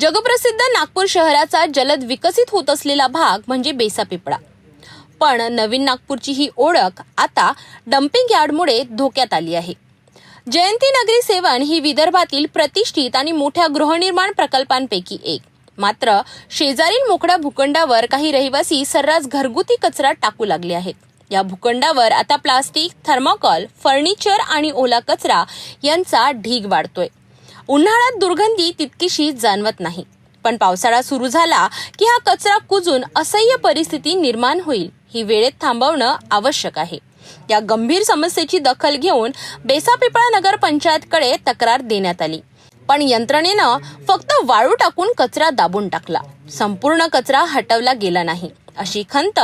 जगप्रसिद्ध नागपूर शहराचा जलद विकसित होत असलेला भाग म्हणजे बेसापिपळा. पण नवीन नागपूरची ही ओळख आता डम्पिंग यार्डमुळे धोक्यात आली आहे. जयंती नगरी सेवन ही विदर्भातील प्रतिष्ठित आणि मोठ्या गृहनिर्माण प्रकल्पांपैकी एक. मात्र शेजारील मोकळ्या भूखंडावर काही रहिवासी सर्रास घरगुती कचरा टाकू लागले आहेत. या भूखंडावर आता प्लास्टिक थर्माकॉल फर्निचर आणि ओला कचरा यांचा ढीग वाढतोय. उन्हाळ्यात दुर्गंधी तितकीशी जाणवत नाही. पण पावसाळा सुरू झाला की हा कचरा कुजून असह्य परिस्थिती निर्माण होईल ही वेळेत थांबवणं आवश्यक आहे. या गंभीर समस्येची दखल घेऊन बेसापिपळा नगर पंचायतकडे तक्रार देण्यात आली. पण यंत्रणेनं फक्त वाळू टाकून कचरा दाबून टाकला. संपूर्ण कचरा हटवला गेला नाही. अशी खंत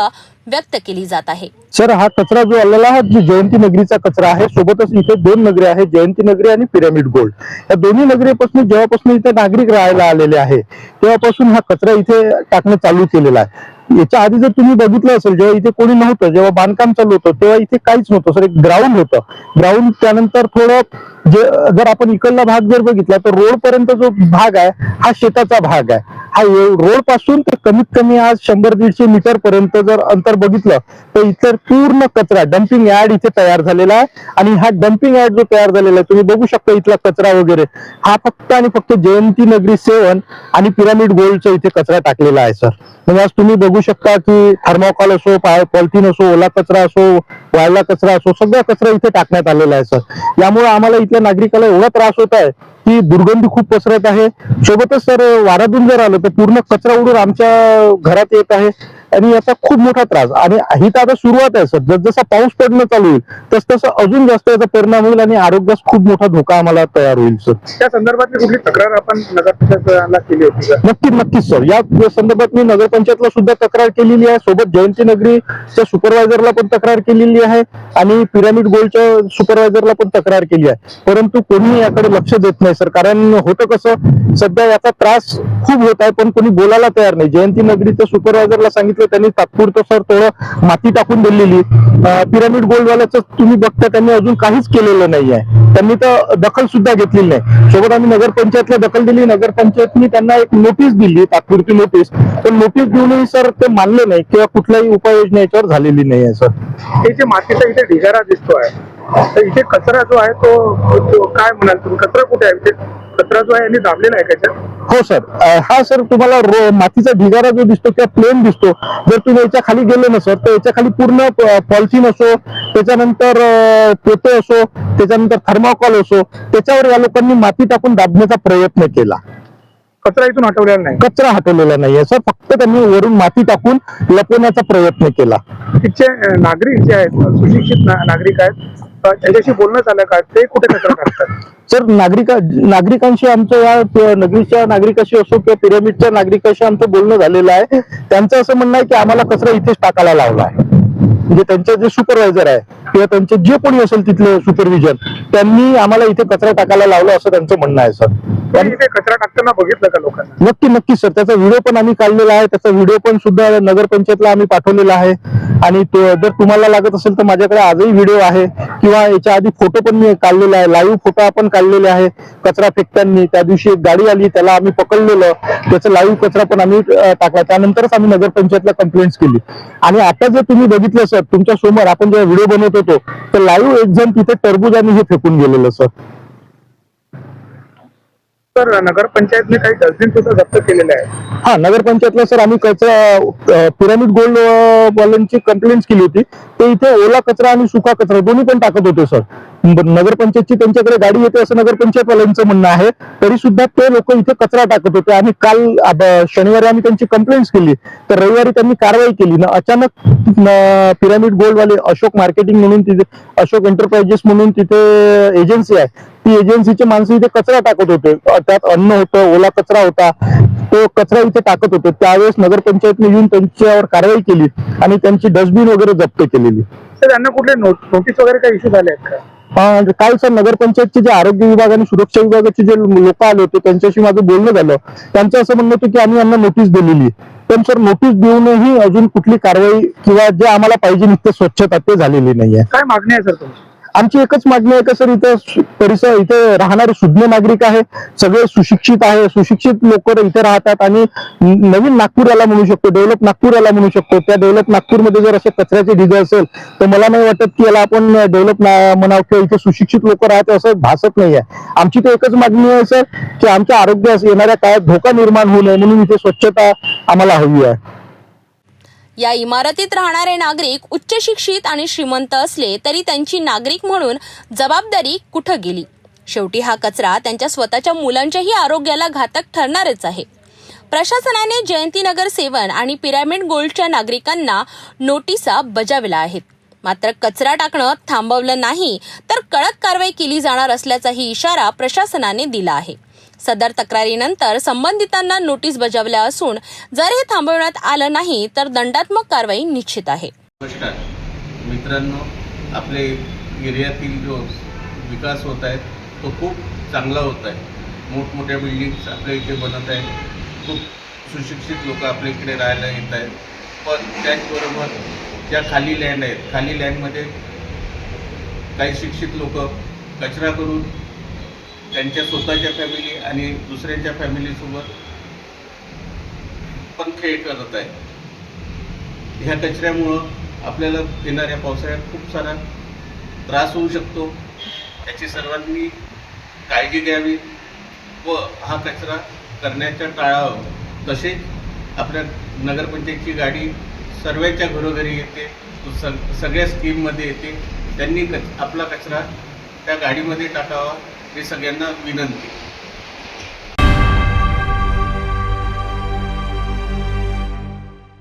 व्यक्त केली जात आहे. सर हा कचरा जो आलेला हा जयंती नगरीचा कचरा आहे सोबतच इथे दोन नगरी आहेत जयंती नगरी आणि पिरामिड गोल्ड. या दोन्ही नगरीपासून जेव्हापासून इथे नागरिक राहायला आलेले आहे तेव्हापासून हा कचरा इथे टाकणं चालू केलेला आहे. याच्या आधी जर तुम्ही बघितलं असेल जेव्हा इथे कोणी नव्हतं जेव्हा बांधकाम चालू होतं तेव्हा इथे काहीच नव्हतं. सर एक ग्राउंड होतं. ग्राउंड त्यानंतर थोडं जे जर आपण इकडला भाग जर बघितला तर रोड पर्यंत जो भाग आहे हा शेताचा भाग आहे. हा रोडपासून ते कमीत कमी आज शंभर दीडशे मीटर पर्यंत जर अंतर बघितलं तर इतर पूर्ण कचरा डम्पिंग यार्ड इथे तयार झालेला आहे. आणि हा डम्पिंग यार्ड जो तयार झालेला आहे तुम्ही बघू शकता इथला कचरा वगैरे. हा फक्त आणि फक्त जयंती नगरी सेवन आणि पिरामिड गोल्डचा इथे कचरा टाकलेला आहे सर. म्हणजे आज तुम्ही बघू शकता की थर्माकॉल असो पॉलिथिन असो ओला कचरा असो वाळला कचरा असो सगळा कचरा इथे टाकण्यात आलेला आहे सर. यामुळे आम्हाला इथल्या नागरिकाला एवढा त्रास होत आहे की दुर्गंधी खूप पसरत आहे. सोबतच सर वारातून जर आलं तर पूर्ण कचरा उडून आमच्या घरात येत आहे. आणि याचा खूप मोठा त्रास. आणि ही तर आता सुरुवात आहे सर जसजसा पाऊस पडणं चालू होईल तस तसं अजून जास्त याचा परिणाम होईल आणि आरोग्यास खूप मोठा धोका आम्हाला तयार होईल सर. त्या संदर्भातली कुठली तक्रार आपण नगर परिषदेला केली होती का? नक्कीच नक्कीच सर. या संदर्भात मी नगरपंचायतला सुद्धा तक्रार केलेली आहे. सोबत जयंती नगरीच्या सुपरवायझरला पण तक्रार केलेली आहे आणि पिरामिड गोल्डच्या सुपरवायझरला पण तक्रार केली आहे. परंतु कोणी याकडे लक्ष देत नाही सर. कारण होतं कसं सध्या याचा त्रास खूप होत आहे पण कोणी बोलायला तयार नाही. जयंती नगरीच्या सुपरवायझरला सांगितलं त्यांनी तात्पुरतं सर थोडं माती टाकून दिलेली. पिरामिड गोल्डवाल्याचं तुम्ही बघता त्यांनी अजून काहीच केलेलं नाही आहे त्यांनी तर दखल सुद्धा घेतलेली नाही. सोबत आम्ही नगरपंचायतला दखल दिली. नगरपंचायतनी त्यांना एक नोटीस दिली तात्पुरती नोटीस पण नोटीस देऊनही सर ते मानले नाही किंवा कुठल्याही उपाययोजना याच्यावर झालेली नाही आहे सर. हे जे मातीचा इथे ढिगारा दिसतोय तर इथे कचरा जो आहे तो काय म्हणाल तुम्ही? कचरा कुठे आहे? इथे कचरा जो आहे यांनी दाबलेला आहे त्याच्यात हो सर. हा सर तुम्हाला मातीचा ढिगारा जो दिसतो किंवा प्लेन दिसतो जर तुम्ही याच्या खाली गेले ना सर तर याच्या खाली पूर्ण पॉलिथिन असो त्याच्यानंतर पोते असो त्याच्यानंतर थर्माकॉल असो त्याच्यावर या लोकांनी माती टाकून दाबण्याचा प्रयत्न केला. कचरा इथून हटवलेला नाही. कचरा हटवलेला नाहीये सर. फक्त त्यांनी वरून माती टाकून लपवण्याचा प्रयत्न केला. तिथचे नागरिक जे आहेत सुशिक्षित नागरिक आहेत त्यांच्याशी बोलणं झालं का? ते कुठे कचरा टाकतात? सर नागरिका नागरिकांशी आमचं या नगरीच्या नागरिकाशी असो किंवा पिरामिडच्या नागरिकाशी आमचं बोलणं झालेलं आहे. त्यांचं असं म्हणणं आहे की आम्हाला कचरा इथेच टाकायला लावला आहे. म्हणजे त्यांचे जे सुपरवायझर आहे किंवा त्यांचे जे कोणी असेल तिथले सुपरविजन त्यांनी आम्हाला इथे कचरा टाकायला लावला असं त्यांचं म्हणणं आहे सर. तुम्ही इथे कचरा टाकताना बघितलं का लोकांना? नक्की नक्की सर. त्याचा व्हिडिओ पण आम्ही काढलेला आहे. त्याचा व्हिडिओ पण सुद्धा नगरपंचायतला आम्ही पाठवलेला आहे. आणि तो जर तुम्हाला लागत असेल तर माझ्याकडे आजही व्हिडिओ आहे. किंवा याच्या आधी फोटो पण मी काढलेला आहे. लाईव्ह फोटो आपण काढलेले आहे. कचरा फेकताना त्या दिवशी एक गाडी आली त्याला आम्ही पकडलेलं. त्याचा लाईव्ह कचरा पण आम्ही टाकला. त्यानंतरच आम्ही नगरपंचायतला कंप्लेंट केली. आणि आता जर तुम्ही बघितलं सर तुमच्यासमोर आपण जेव्हा व्हिडिओ बनवत होतो तर लाईव्ह एक जण तिथे टरबूज आणि हे फेकून गेलेलं सर तर नगरपंचायतने काही डस्टबिन सुद्धा जप्त केलेले आहे हा नगरपंचायतला सर आम्ही कचरा पिरामिड गोल्ड वाल्यांची कंप्लेंट केली होती. ते इथे ओला कचरा आणि सुका कचरा दोन्ही पण टाकत होते सर. नगरपंचायतची त्यांच्याकडे गाडी येते असं नगरपंचायतवाल्यांचं म्हणणं आहे. तरी सुद्धा ते लोक इथे कचरा टाकत होते. आणि काल शनिवारी आम्ही त्यांची कंप्लेंट केली. तर रविवारी त्यांनी कारवाई केली. ना अचानक पिरामिड गोल्ड वाले अशोक मार्केटिंग म्हणून तिथे अशोक एंटरप्राइजेस म्हणून तिथे एजन्सी आहे. ती एजन्सीचे माणसं इथे कचरा टाकत होते. त्यात अन्न होतं ओला कचरा होता तो कचरा इथे टाकत होते. त्यावेळेस नगरपंचायतने येऊन त्यांच्यावर कारवाई केली आणि त्यांची डस्टबिन वगैरे जप्त केलेली. त्यांना कुठले नोटीस वगैरे काही इश्यू झाले आहेत का? काल सर नगरपंचायतचे जे आरोग्य विभाग आणि सुरक्षा विभागाचे जे लोक आले होते त्यांच्याशी माझं बोलणं झालं. त्यांचं असं म्हणणं होतं की आम्ही यांना नोटीस दिलेली. पण सर नोटीस देऊनही अजून कुठली कारवाई किंवा जे आम्हाला पाहिजे नित्य स्वच्छता ते झालेली नाहीये. काय मागणी आहे सर तुमची? आमची एकच मागणी आहे का सर इथं परिसर इथे राहणारे शुद्ध नागरिक आहे सगळे सुशिक्षित आहे सुशिक्षित लोक इथे राहतात आणि नवीन नागपूर याला म्हणू शकतो डेव्हलप नागपूर याला म्हणू शकतो. त्या डेव्हलप नागपूरमध्ये जर असे कचऱ्याचे ढिगे असेल तर मला नाही वाटत की याला आपण डेव्हलप म्हणावं किंवा इथे सुशिक्षित लोक राहते असं भासत नाही आहे. आमची तर एकच मागणी आहे सर की आमच्या आरोग्यास येणाऱ्या काळात धोका निर्माण होऊ नये म्हणून इथे स्वच्छता आम्हाला हवी आहे. या इमारतीत राहणारे नागरिक उच्च शिक्षित आणि श्रीमंत असले तरी त्यांची नागरिक म्हणून जबाबदारी कुठं गेली? शेवटी हा कचरा त्यांच्या स्वतःच्या मुलांच्याही आरोग्याला घातक ठरणारच आहे. प्रशासनाने जयंतीनगर सेवन आणि पिरामिड गोल्डच्या नागरिकांना नोटिसा बजावल्या आहेत. मात्र कचरा टाकणं थांबवलं नाही तर कडक कारवाई केली जाणार असल्याचाही इशारा प्रशासनाने दिला आहे. सदर तक्रारीनंतर संबंधितांना नोटीस बजावल्या असून जर हे थांबवण्यात आलं नाही तर दंडात्मक कारवाई निश्चित आहे. नमस्कार. मित्रांनो आपले एरियातील जो विकास होत आहे तो खूप चांगला होत आहे. मोठमोठ्या बिल्डिंग्स आपल्या इथे बनत आहेत. खूप सुशिक्षित लोक आपल्या इकडे राहायला येत आहेत. पण त्याचबरोबर ज्या खाली लँड आहेत खाली लँडमध्ये काही शिक्षित लोक कचरा करून त्यांच्या स्वतःच्या फॅमिली आणि दुसऱ्यांच्या फॅमिलीसोबत पण खेळ करत आहे ह्या कचऱ्यामुळं आपल्याला येणाऱ्या पावसाळ्यात खूप सारा त्रास होऊ शकतो. याची सर्वांनी काळजी घ्यावी व हा कचरा करण्याच्या टाळावं तसेच आपल्या नगरपंचायतची गाडी सर्वांच्या घरोघरी येते. सग सगळ्या स्कीममध्ये येते. त्यांनी कच आपला कचरा त्या गाडीमध्ये टाकावा हे सगळ्यांना विनंती.